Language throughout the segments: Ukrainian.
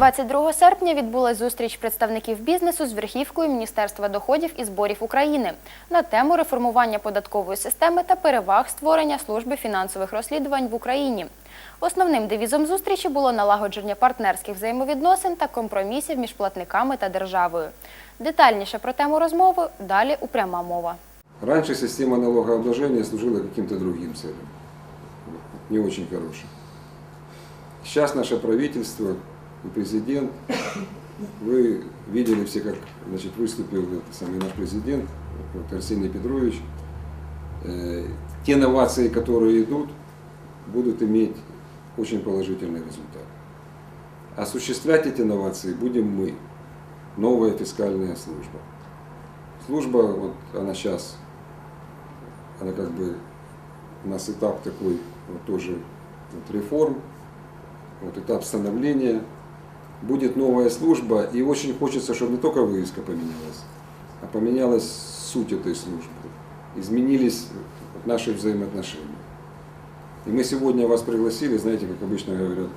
22 серпня відбулась зустріч представників бізнесу з верхівкою Міністерства доходів і зборів України на тему реформування податкової системи та переваг створення служби фінансових розслідувань в Україні. Основним девізом зустрічі було налагодження партнерських взаємовідносин та компромісів між платниками та державою. Детальніше про тему розмови далі у пряма мова. Раньше система налогообложения служила каким-то другим целям, не очень хорошим. Сейчас наше правительство и президент, вы видели все, как значит, выступил этот самый наш президент Арсений Петрович. Э, Те новации, которые идут, будут иметь очень положительный результат. Осуществлять эти новации будем мы, новая фискальная служба. Служба, вот она сейчас, она как бы, у нас этап такой, вот тоже вот реформ, вот этап становления. Будет новая служба, и очень хочется, чтобы не только вывеска поменялась, а поменялась суть этой службы. Изменились наши взаимоотношения. И мы сегодня вас пригласили, знаете, как обычно говорят,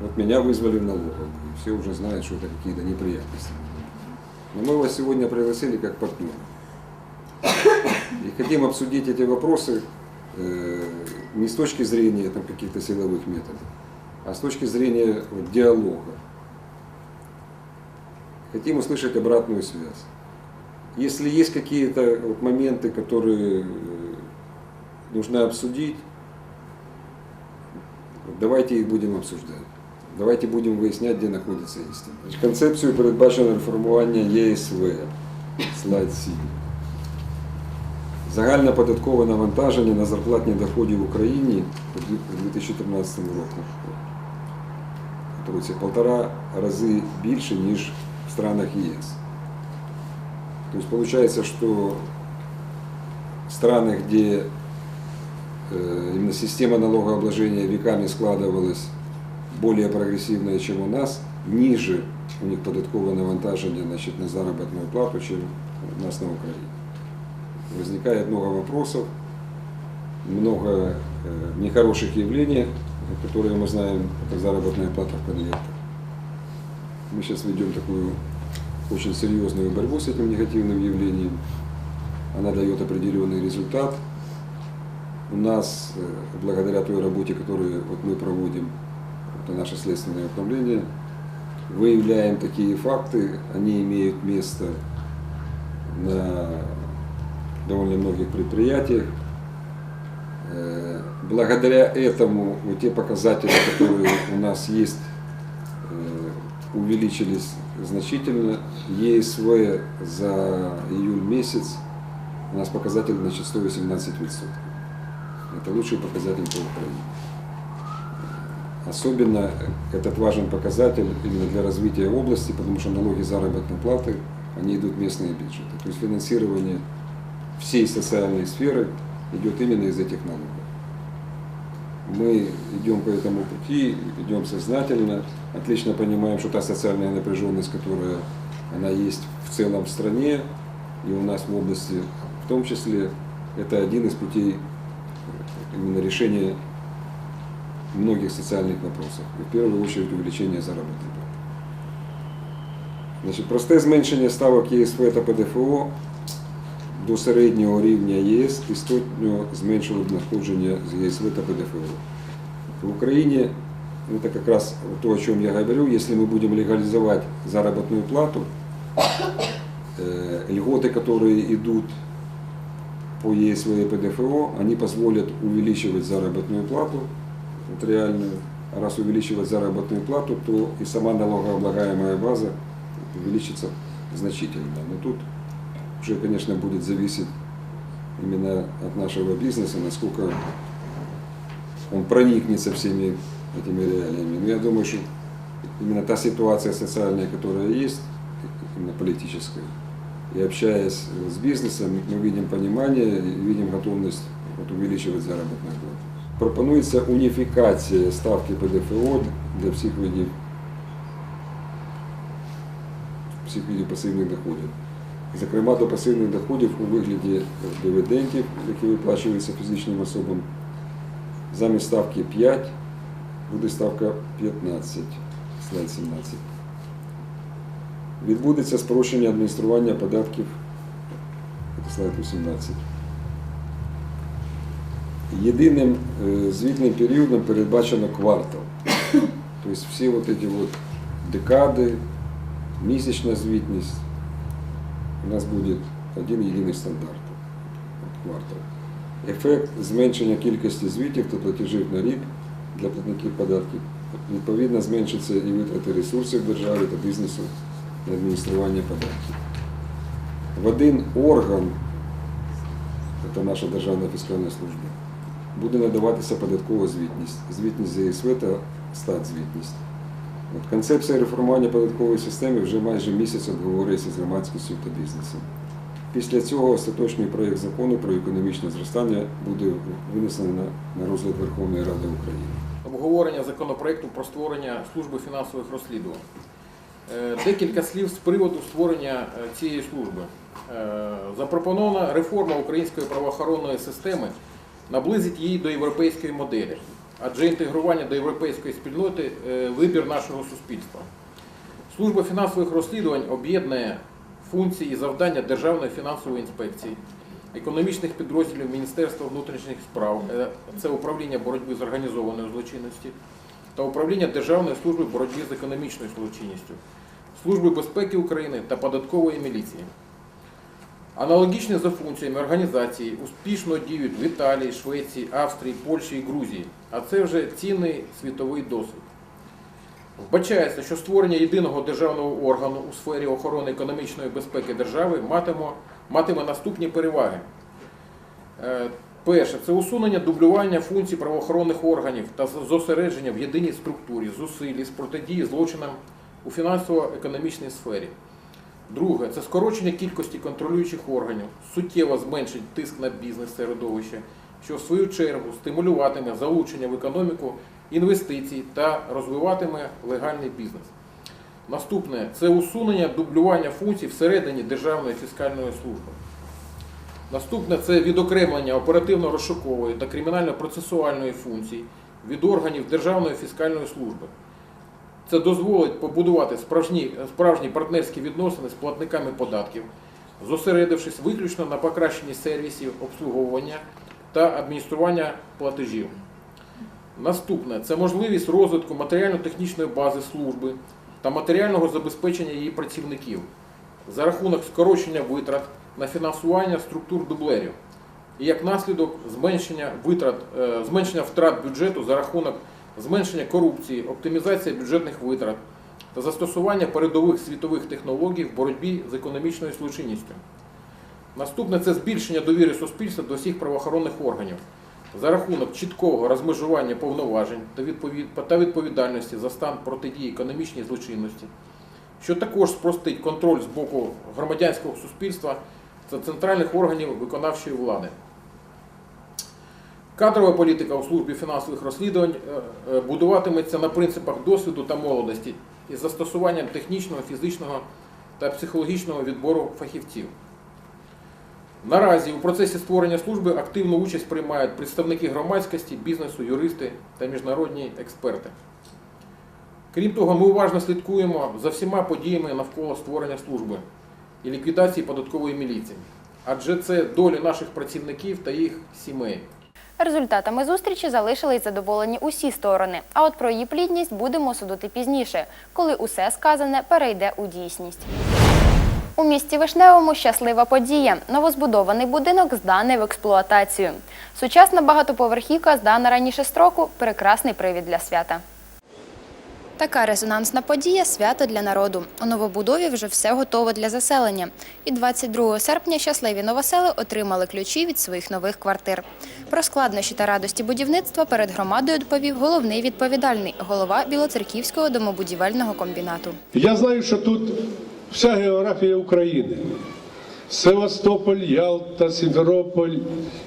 вот меня вызвали в налоговую, все уже знают, что это какие-то неприятности. Но мы вас сегодня пригласили как партнера. И хотим обсудить эти вопросы э, не с точки зрения там, каких-то силовых методов, а с точки зрения вот, диалога. Хотим услышать обратную связь. Если есть какие-то вот, моменты, которые э, нужно обсудить, давайте их будем обсуждать. Давайте будем выяснять, где находится истина. Концепцію передбачено реформування ЄСВ. Слайд 7. Загальне податкове навантаження на зарплатні доходи в Україні у 2014 році році полтора рази більше, ніж в странах ЄС. Тобто получается, что страны, где э, именно система налогообложения веками складывалась более прогрессивная, чем у нас, ниже у них податковое навантажение значит, на заработную плату, чем у нас на Украине. Возникает много вопросов, много э, нехороших явлений, которые мы знаем, это заработная плата в конвертах. Мы сейчас ведем такую очень серьезную борьбу с этим негативным явлением. Она дает определенный результат. У нас, э, благодаря той работе, которую вот мы проводим, это наше следственное управление, выявляем такие факты, они имеют место на довольно многих предприятиях. Э, Благодаря этому вот те показатели, которые у нас есть, э, увеличились значительно. ЕСВ за июль месяц у нас показатель значит 118%. Это лучший показатель по Украине. Особенно этот важен показатель именно для развития области, потому что налоги заработной платы, они идут в местные бюджеты. То есть финансирование всей социальной сферы идет именно из этих налогов. Мы идем по этому пути, идем сознательно, отлично понимаем, что та социальная напряженность, которая она есть в целом в стране и у нас в области в том числе, это один из путей именно решения многих социальных вопросов. И в первую очередь увеличение заработной платы. Значить, просте зменшення ставок ЄСВ та ПДФО до середнього рівня ЄС істотно зменшило б надходження з ЄСВ та ПДФО. В Украине, это как раз то, о чем я говорю, если мы будем легализовать заработную плату, э, льготы, которые идут по ЕСВ и ПДФО, они позволят увеличивать заработную плату, вот реальную. А раз увеличивать заработную плату, то и сама налогооблагаемая база увеличится значительно. Но тут уже, конечно, будет зависеть именно от нашего бизнеса, насколько он проникнется всеми этими реалиями. Но я думаю, что именно та ситуация социальная, которая есть, именно политическая, и общаясь с бизнесом, мы видим понимание и видим готовность вот, увеличивать заработную плату. Пропонується уніфікація ставки ПДФО для всіх видів всіх видів пасивних доходів. Зокрема, до пасивних доходів у вигляді дивідендів, які виплачуються фізичним особам, замість ставки 5 буде ставка 15. слайд 17. Відбудеться спрощення адміністрування податків. Це слайд 18. Єдиним е, звітним періодом передбачено квартал. Тобто всі вот эти вот декади, місячна звітність, у нас буде один єдиний стандарт квартал. Ефект зменшення кількості звітів та платежів на рік для платників податків. Відповідно, зменшиться і витрати ресурсів держави та бізнесу на адміністрування податків. В один орган, це наша Державна фіскальна служба, буде надаватися податкова звітність, звітність ЗСВ та статзвітність. Концепція реформування податкової системи вже майже місяць обговорюється з громадськістю та бізнесом. Після цього остаточний проєкт закону про економічне зростання буде винесений на, на розгляд Верховної Ради України. обговорення законопроекту про створення служби фінансових розслідувань. Е, Декілька слів з приводу створення е, цієї служби. Е, Запропонована реформа української правоохоронної системи наблизить її до європейської моделі, адже інтегрування до європейської спільноти е, вибір нашого суспільства. Служба фінансових розслідувань об'єднує функції і завдання Державної фінансової інспекції, економічних підрозділів Міністерства внутрішніх справ, е, це управління боротьби з організованою злочинністю, та управління Державної служби боротьби з економічною злочинністю, Служби безпеки України та податкової міліції. Аналогічні за функціями організації успішно діють в Італії, Швеції, Австрії, Польщі і Грузії, а це вже цінний світовий досвід. Вбачається, що створення єдиного державного органу у сфері охорони економічної безпеки держави матиме, матиме наступні переваги. Е, Перше, це усунення дублювання функцій правоохоронних органів та зосередження в єдиній структурі зусиль із протидії злочинам у фінансово-економічній сфері. Друге, це скорочення кількості контролюючих органів, суттєво зменшить тиск на бізнес-середовище, що в свою чергу стимулюватиме залучення в економіку інвестицій та розвиватиме легальний бізнес. Наступне це усунення дублювання функцій всередині Державної фіскальної служби. Наступне це відокремлення оперативно-розшукової та кримінально-процесуальної функцій від органів Державної фіскальної служби. Це дозволить побудувати справжні, справжні партнерські відносини з платниками податків, зосередившись виключно на покращенні сервісів обслуговування та адміністрування платежів. Наступне це можливість розвитку матеріально-технічної бази служби та матеріального забезпечення її працівників за рахунок скорочення витрат на фінансування структур дублерів і як наслідок зменшення витрат, е, зменшення втрат бюджету за рахунок зменшення корупції, оптимізація бюджетних витрат та застосування передових світових технологій в боротьбі з економічною злочинністю. Наступне це збільшення довіри суспільства до всіх правоохоронних органів за рахунок чіткого розмежування повноважень та відповідальності за стан протидії економічній злочинності, що також спростить контроль з боку громадянського суспільства та центральних органів виконавчої влади. Кадрова політика у службі фінансових розслідувань е, е, будуватиметься на принципах досвіду та молодості із застосуванням технічного, фізичного та психологічного відбору фахівців. Наразі у процесі створення служби активну участь приймають представники громадськості, бізнесу, юристи та міжнародні експерти. Крім того, ми уважно слідкуємо за всіма подіями навколо створення служби і ліквідації податкової міліції, адже це доля наших працівників та їх сімей. Результатами зустрічі залишились задоволені усі сторони. А от про її плідність будемо судити пізніше, коли усе сказане перейде у дійсність. У місті Вишневому щаслива подія. Новозбудований будинок зданий в експлуатацію. Сучасна багатоповерхівка здана раніше строку прекрасний привід для свята. Така резонансна подія свято для народу. У новобудові вже все готово для заселення. І 22 серпня щасливі новосели отримали ключі від своїх нових квартир. Про складнощі та радості будівництва перед громадою доповів головний відповідальний голова Білоцерківського домобудівельного комбінату. Я знаю, що тут вся географія України. Севастополь, Ялта, Сімферополь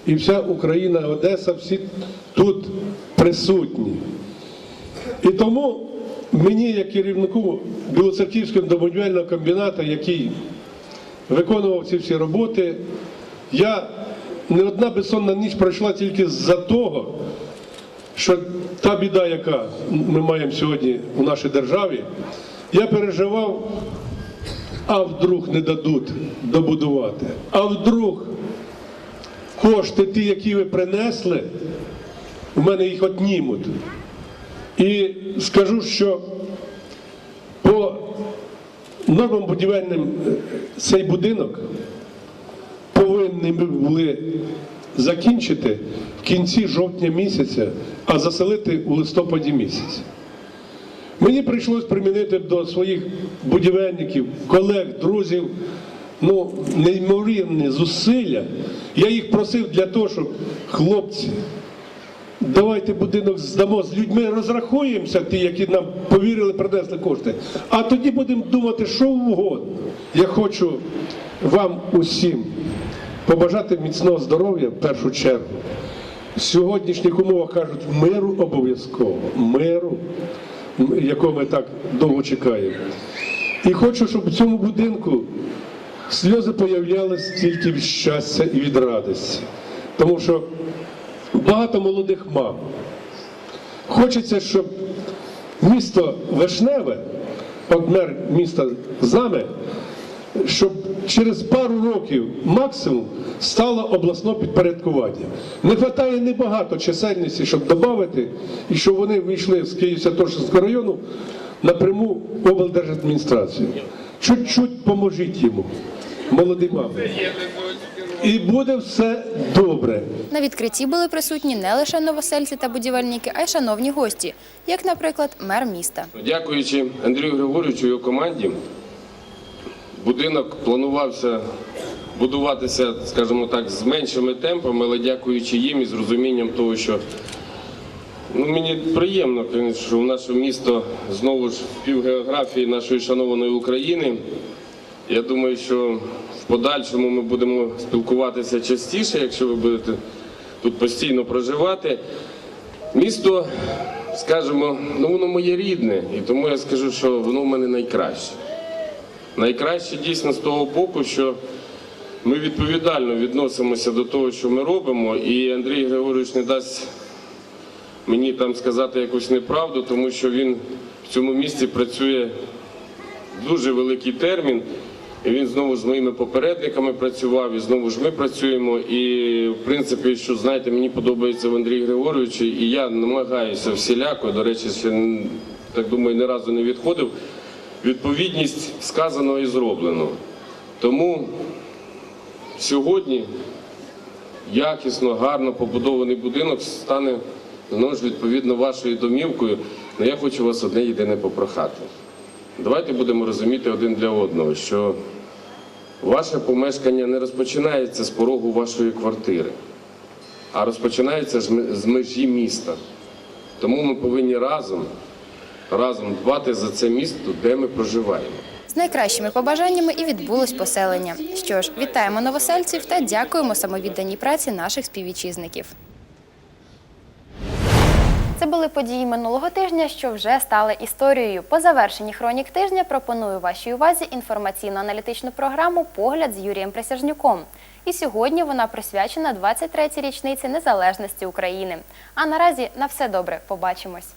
і вся Україна, Одеса, всі тут присутні. І тому мені, як керівнику Білоцерківського домобудівельного комбінату, який виконував ці всі роботи, я не одна безсонна ніч пройшла тільки з-за того, що та біда, яка ми маємо сьогодні у нашій державі, я переживав, а вдруг не дадуть добудувати, а вдруг кошти ті, які ви принесли, у мене їх отнімуть. І скажу, що по нормам будівельним е, цей будинок повинні ми були закінчити в кінці жовтня місяця, а заселити у листопаді місяці. Мені прийшлось примінити до своїх будівельників, колег, друзів, ну, неймовірні зусилля. Я їх просив для того, щоб хлопці, давайте будинок здамо з людьми, розрахуємося, ті, які нам повірили, принесли кошти. А тоді будемо думати, що угодно. Я хочу вам усім побажати міцного здоров'я в першу чергу. В сьогоднішніх умовах кажуть миру обов'язково, миру, якого ми так довго чекаємо. І хочу, щоб в цьому будинку сльози появлялись тільки від щастя і від радості. Тому що багато молодих мам. Хочеться, щоб місто Вишневе, мер міста Заме, щоб через пару років максимум стало обласне підпорядкування. Не вистачає небагато чисельності, щоб додати, і щоб вони вийшли з Київ-Святошинського району напряму облдержадміністрацію. Чуть-чуть поможіть йому, молоді мами. І буде все добре. На відкритті були присутні не лише новосельці та будівельники, а й шановні гості, як, наприклад, мер міста. Дякуючи Андрію Григоровичу і його команді, будинок планувався будуватися, скажімо так, з меншими темпами, але дякуючи їм і з розумінням того, що ну, мені приємно, що в наше місто знову ж півгеографії нашої шанованої України. Я думаю, що в подальшому ми будемо спілкуватися частіше, якщо ви будете тут постійно проживати. Місто, скажімо, ну воно моє рідне, і тому я скажу, що воно в мене найкраще. Найкраще дійсно з того боку, що ми відповідально відносимося до того, що ми робимо, і Андрій Григорович не дасть мені там сказати якусь неправду, тому що він в цьому місці працює дуже великий термін. Він знову з моїми попередниками працював, і знову ж ми працюємо. І в принципі, що знаєте, мені подобається в Андрії Григоровичу, і я намагаюся всіляко, до речі, ще так думаю, ні разу не відходив. Відповідність сказаного і зробленого. Тому сьогодні якісно, гарно побудований будинок стане знову ж відповідно вашою домівкою. Але я хочу вас одне єдине попрохати. Давайте будемо розуміти один для одного, що ваше помешкання не розпочинається з порогу вашої квартири, а розпочинається з межі міста. Тому ми повинні разом, разом дбати за це місто, де ми проживаємо. З найкращими побажаннями і відбулось поселення. Що ж, вітаємо новосельців та дякуємо самовідданій праці наших співвітчизників. Це були події минулого тижня, що вже стали історією. По завершенні хронік тижня пропоную вашій увазі інформаційно-аналітичну програму Погляд з Юрієм Присяжнюком. І сьогодні вона присвячена 23-й річниці незалежності України. А наразі на все добре. Побачимось.